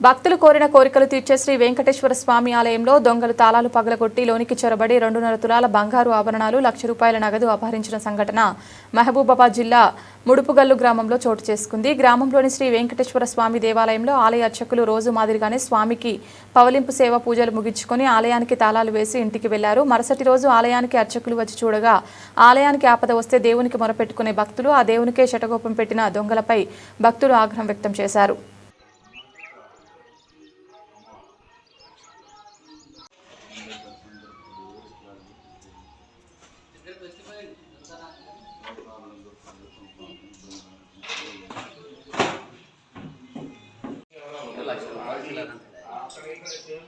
భక్తులు కోరిన కోరికలు తీర్చే శ్రీ వెంకటేశ్వర స్వామి ఆలయంలో దొంగలు తాళాలు పగలగొట్టి లోనికి చొరబడి రెండున్నర తులాల బంగారు ఆభరణాలు లక్ష రూపాయల నగదు అపహరించిన సంఘటన మహబూబాబాద్ జిల్లా ముడుపుగల్లు గ్రామంలో చోటు చేసుకుంది. గ్రామంలోని శ్రీ వెంకటేశ్వర స్వామి దేవాలయంలో ఆలయ అర్చకులు రోజు మాదిరిగానే స్వామికి పవలింపు సేవ పూజలు ముగించుకొని ఆలయానికి తాళాలు వేసి ఇంటికి వెళ్ళారు. మరుసటి రోజు ఆలయానికి అర్చకులు వచ్చి చూడగా ఆలయానికి ఆపద వస్తే దేవునికి మొరపెట్టుకునే భక్తులు ఆ దేవునికే శటగోపం పెట్టిన దొంగలపై భక్తులు ఆగ్రహం వ్యక్తం చేశారు. అక్కడ ఇక్కడ సేవ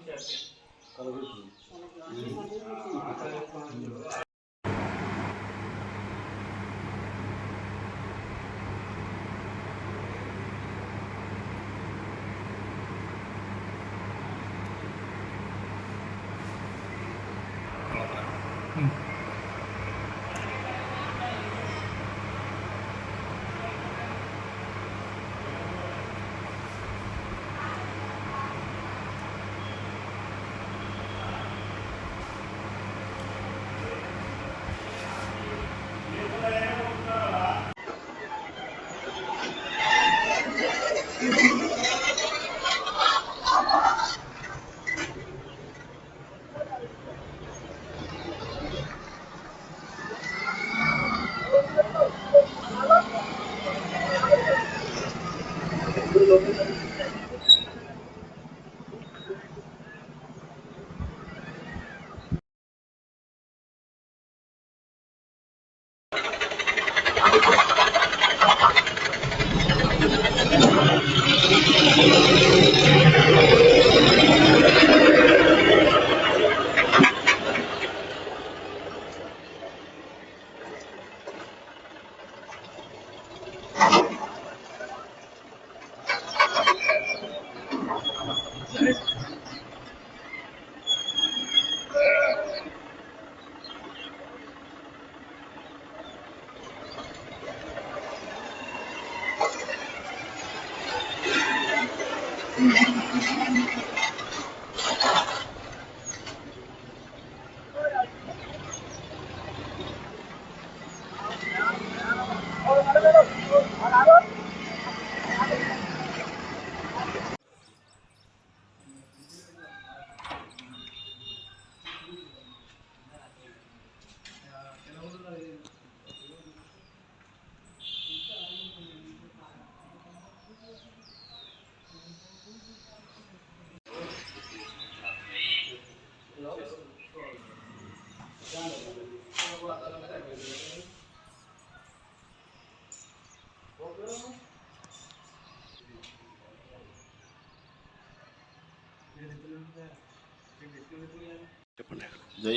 novo. 何? జై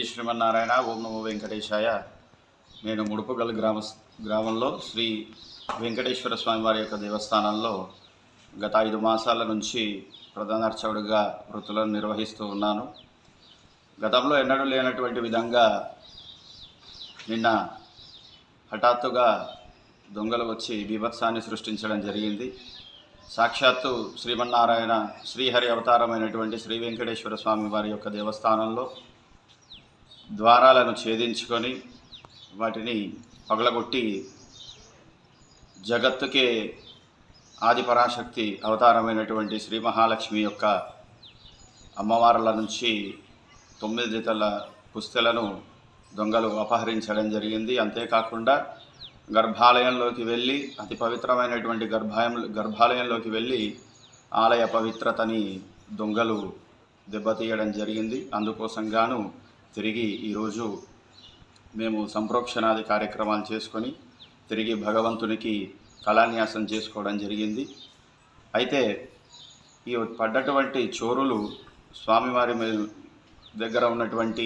శ్రీమన్నారాయణ ఓం నమో వెంకటేశాయ. నేను ముడుపుగల్ గ్రామ గ్రామంలో శ్రీ వెంకటేశ్వర స్వామి వారి యొక్క దేవస్థానంలో గత ఐదు మాసాల నుంచి ప్రధానార్చకుడిగా వృత్తులను నిర్వహిస్తూ ఉన్నాను. గతంలో ఎన్నడూ లేనటువంటి విధంగా నిన్న హఠాత్తుగా దొంగలు వచ్చి బీభత్సాన్ని సృష్టించడం జరిగింది. సాక్షాత్తు శ్రీమన్నారాయణ శ్రీహరి అవతారమైనటువంటి శ్రీ వెంకటేశ్వర స్వామి వారి యొక్క దేవస్థానంలో ద్వారాలను ఛేదించుకొని వాటిని పగలగొట్టి జగత్తుకే ఆదిపరాశక్తి అవతారమైనటువంటి శ్రీ మహాలక్ష్మి యొక్క అమ్మవార్ల నుంచి తొమ్మిది జతల పుస్తెలను దొంగలు అపహరించడం జరిగింది. అంతేకాకుండా గర్భాలయంలోకి వెళ్ళి అతి పవిత్రమైనటువంటి గర్భాయం గర్భాలయంలోకి వెళ్ళి ఆలయ పవిత్రతని దొంగలు దెబ్బతీయడం జరిగింది. అందుకోసం గాను తిరిగి ఈరోజు మేము సంప్రోక్షణాది కార్యక్రమాలు చేసుకొని తిరిగి భగవంతునికి కళాన్యాసం చేసుకోవడం జరిగింది. అయితే ఈ పడ్డటువంటి చోరులు స్వామివారి మీద దగ్గర ఉన్నటువంటి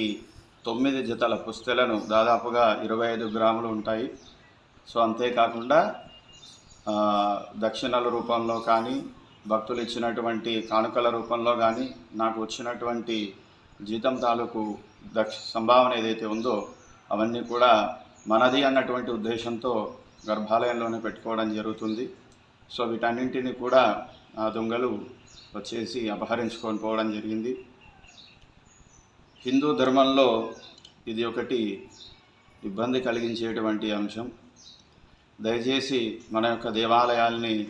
తొమ్మిది జతల పుస్తెలను దాదాపుగా ఇరవై ఐదు గ్రాములు ఉంటాయి. సో అంతేకాకుండా దక్షిణల రూపంలో కానీ భక్తులు ఇచ్చినటువంటి కానుకల రూపంలో కానీ నాకు వచ్చినటువంటి జీతం తాలూకు దక్ష సంభావన ఏదైతే ఉందో అవన్నీ కూడా మనది అన్నటువంటి ఉద్దేశంతో గర్భాలయంలోనే పెట్టుకోవడం జరుగుతుంది. సో వీటన్నింటినీ కూడా ఆ దొంగలు వచ్చేసి అపహరించుకొని పోవడం జరిగింది. హిందూ ధర్మంలో ఇది ఒకటి ఇబ్బంది కలిగించేటువంటి అంశం. దయచేసి మన యొక్క దేవాలయాల్ని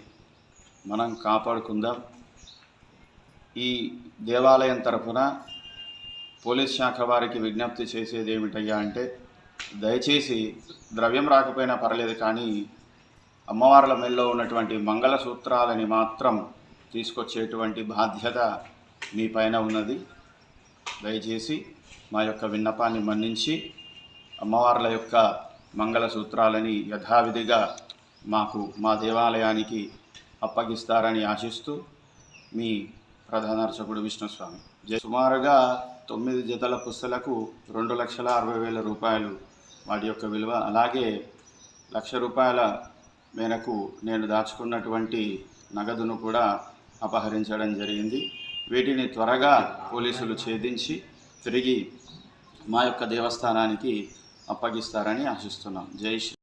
మనం కాపాడుకుందాం. ఈ దేవాలయం తరఫున పోలీస్ శాఖ వారికి విజ్ఞప్తి చేసేది ఏమిటయ్యా అంటే దయచేసి ద్రవ్యం రాకపోయినా పర్లేదు కానీ అమ్మవార్ల మెల్లో ఉన్నటువంటి మంగళసూత్రాలని మాత్రం తీసుకొచ్చేటువంటి బాధ్యత మీ పైన ఉన్నది. దయచేసి మా యొక్క విన్నపాన్ని మన్నించి అమ్మవార్ల యొక్క మంగళసూత్రాలని యథావిధిగా మాకు మా దేవాలయానికి అప్పగిస్తారని ఆశిస్తూ మీ ప్రధాన అర్చకుడు విష్ణుస్వామి. సుమారుగా తొమ్మిది జతల పుస్తలకు రెండు లక్షల అరవై వేల రూపాయలు వాటి యొక్క విలువ. అలాగే లక్ష రూపాయల మేరకు నేను దాచుకున్నటువంటి నగదును కూడా అపహరించడం జరిగింది. వీటిని త్వరగా పోలీసులు ఛేదించి తిరిగి మా యొక్క దేవస్థానానికి అప్పగిస్తారని ఆశిస్తున్నాం. జై శ్రీ